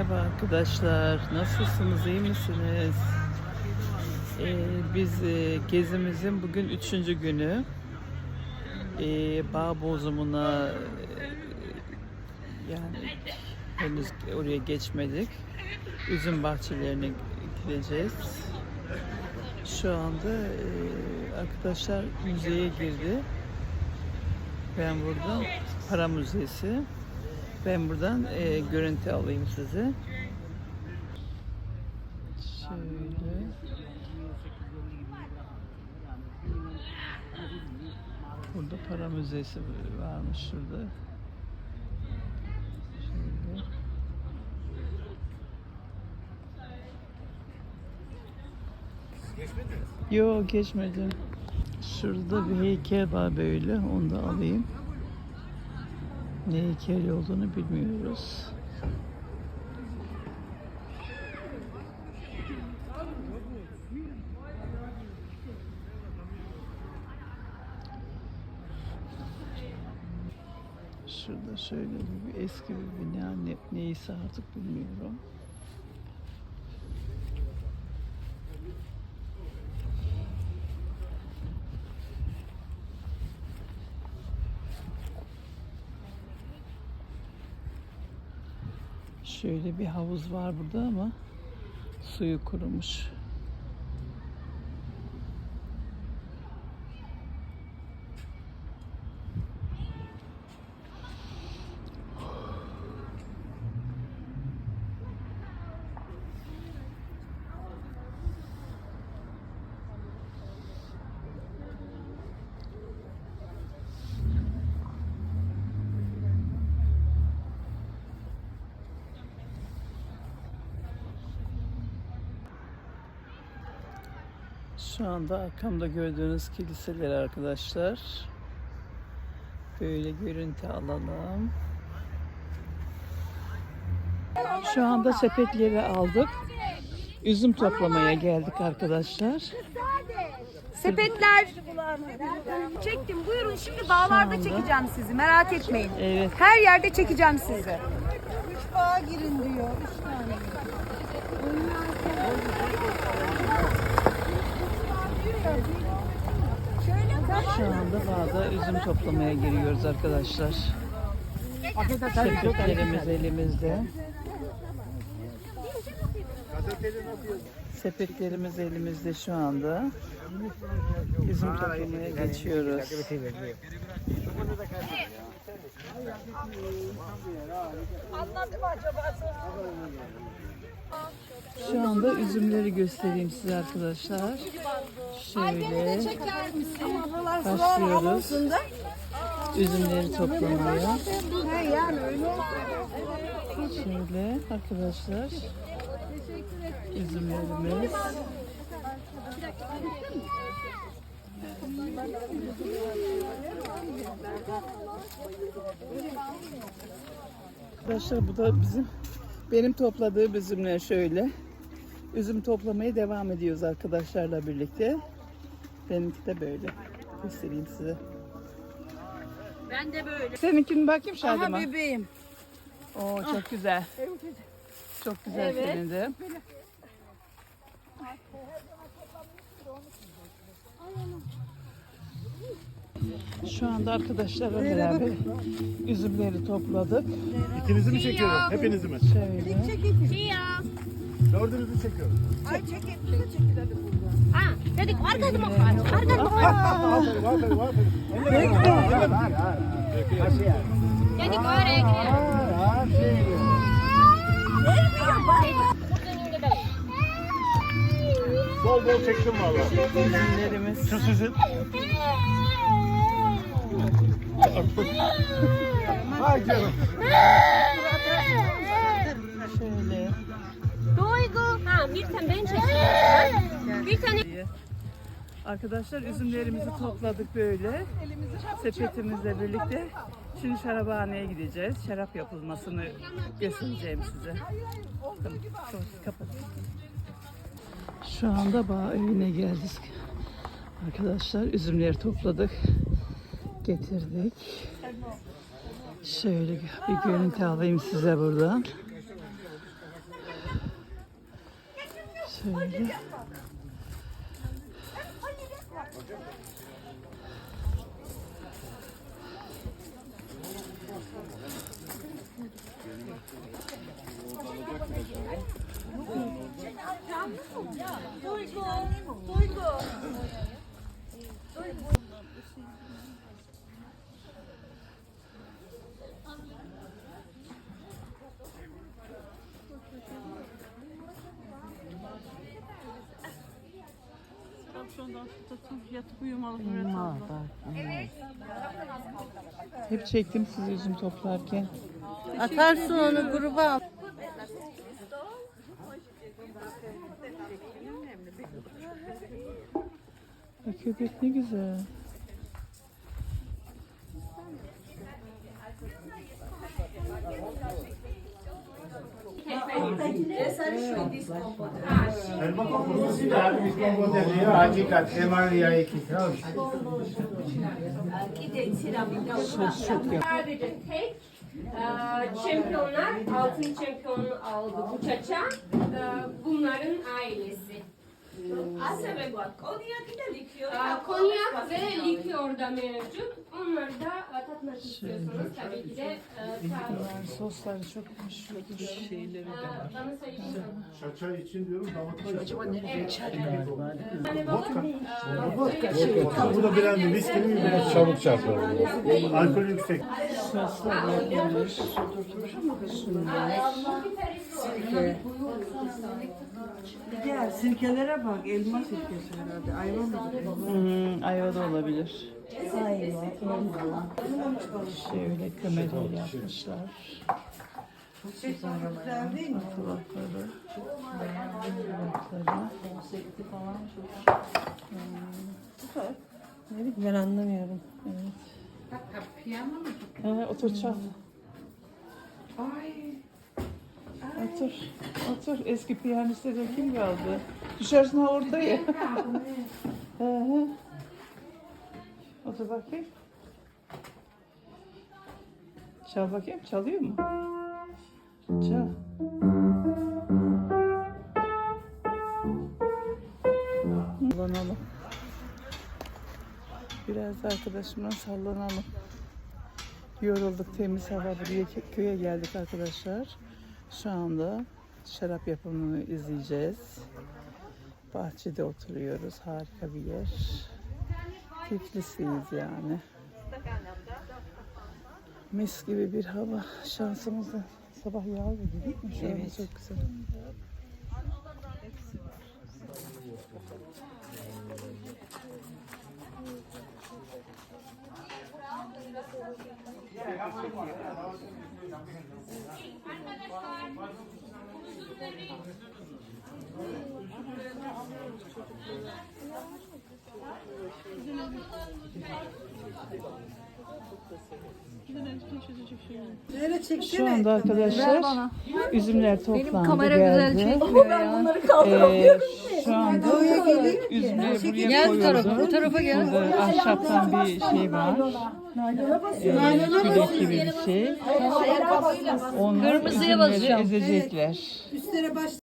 Merhaba arkadaşlar. Nasılsınız? iyi misiniz? Ee, biz e, gezimizin bugün üçüncü günü. Ee, bağ bozumuna e, yani henüz oraya geçmedik. Üzüm bahçelerine gideceğiz. Şu anda e, arkadaşlar müzeye girdi. Ben buradan para müzesi. Ben buradan e, görüntü alayım size. Şöyle. Burada para müzesi varmış şurada. Şöyle. Yok geçmedim. Şurada bir heykel var böyle. Onu da alayım. Ne heykel olduğunu bilmiyoruz. Şurada şöyle bir eski bir bina ne, neyse artık bilmiyorum. Şöyle bir havuz var burada ama suyu kurumuş. Şu anda arkamda gördüğünüz kiliseler arkadaşlar. Böyle görüntü alalım. Şu anda sepetleri aldık. Üzüm toplamaya geldik arkadaşlar. Sepetler. Çektim. Buyurun şimdi dağlarda çekeceğim sizi. Merak etmeyin. Evet. Her yerde çekeceğim sizi. Üç bağa girin diyor. Üç tane. Şu anda bağda üzüm toplamaya giriyoruz arkadaşlar. Sepetlerimiz elimizde. Sepetlerimiz elimizde şu anda. Üzüm toplamaya geçiyoruz. Şu anda üzümleri göstereyim size arkadaşlar. Şöyle başlıyoruz. Üzümleri toplamaya. Şöyle arkadaşlar. Üzümlerimiz. Arkadaşlar bu da bizim benim topladığım üzümler şöyle. Üzüm toplamaya devam ediyoruz arkadaşlarla birlikte. Benimki de böyle. Göstereyim size. Ben de böyle. Seninkini bakayım Şadıma. Aha bebeğim. Oo çok güzel. Çok güzel Evet. senin de. Şu anda arkadaşlarla beraber üzümleri topladık. İkinizi mi çekiyorum? Hepinizi mi? Şöyle. Dördünüzü çekiyorum. Ay çek hepsini çekilelim burada. Ha, dedik arkada mı var? Arkada mı var? Aferin, aferin, aferin. Dedik oraya girelim. Bol bol çektim valla. Üzümlerimiz. Şu sizin. Ay canım. Şöyle. Duygu. Ha, bir tane ben çekeyim. Bir tane. Arkadaşlar üzümlerimizi topladık böyle. Sepetimizle birlikte. Şimdi şaraphaneye gideceğiz. Şarap yapılmasını göstereceğim size. Tamam, tamam, kapat. Şu anda bağ evine geldik. Arkadaşlar üzümleri topladık. Getirdik. Şöyle bir görüntü alayım size buradan. Şöyle. Hep çektim sizi üzüm toplarken. Atarsın onu gruba. Ay köpek ne güzel. Elma kompostu da abi kompostu diyor. Hakikat Emalia ikisi. Sadece tek e, şampiyonlar, altın şampiyon aldı bu çaça. E, bunların ailesi. E, konyak ve likör da mevcut. Onları da tatmak istiyorsanız tabii ki de e. Sosları çok meşhurdur. Şeyleri de var. Bana söyleyin. Şaça için diyorum damatlar için. Hani bakın, e, Bu da bilendi. Viski mi biraz çabuk çarpar. Alkol yüksek. Soslar yapılmış. Gel sirkelere bak. Elma sirkesi herhalde. Ayva mı? Hmm, ayva da olabilir. Ayva, elma. Şöyle kömeli yapmışlar. Güzel değil mi? Kulakları. Kulakları. Ben anlamıyorum. Ee, otur çal. Otur. Otur. Eski piyaniste de kim kaldı? Düşersin orada ya. Hı hı. Otur bakayım. Çal bakayım. Çalıyor mu? Çal. Sallanalım. Biraz da arkadaşımla sallanalım. Yorulduk temiz hava buraya kö- köye geldik arkadaşlar. Şu anda şarap yapımını izleyeceğiz. Bahçede oturuyoruz. Harika bir yer. Tiflis'iyiz yani. Mis gibi bir hava. Şansımızda sabah yağıyor değil mi? Şu evet. çok güzel. Nereye çeksene? Şu anda arkadaşlar üzümler toplandı kamera geldi. güzel çekmiyor ya. Ee, şu anda üzümleri buraya Gel bu tarafa, bu tarafa gel. Burada ahşaptan bir şey var. Ee, kürek gibi bir şey. Onu Kırmızıya üzümleri basacağım. ezecekler. Üstlere başla.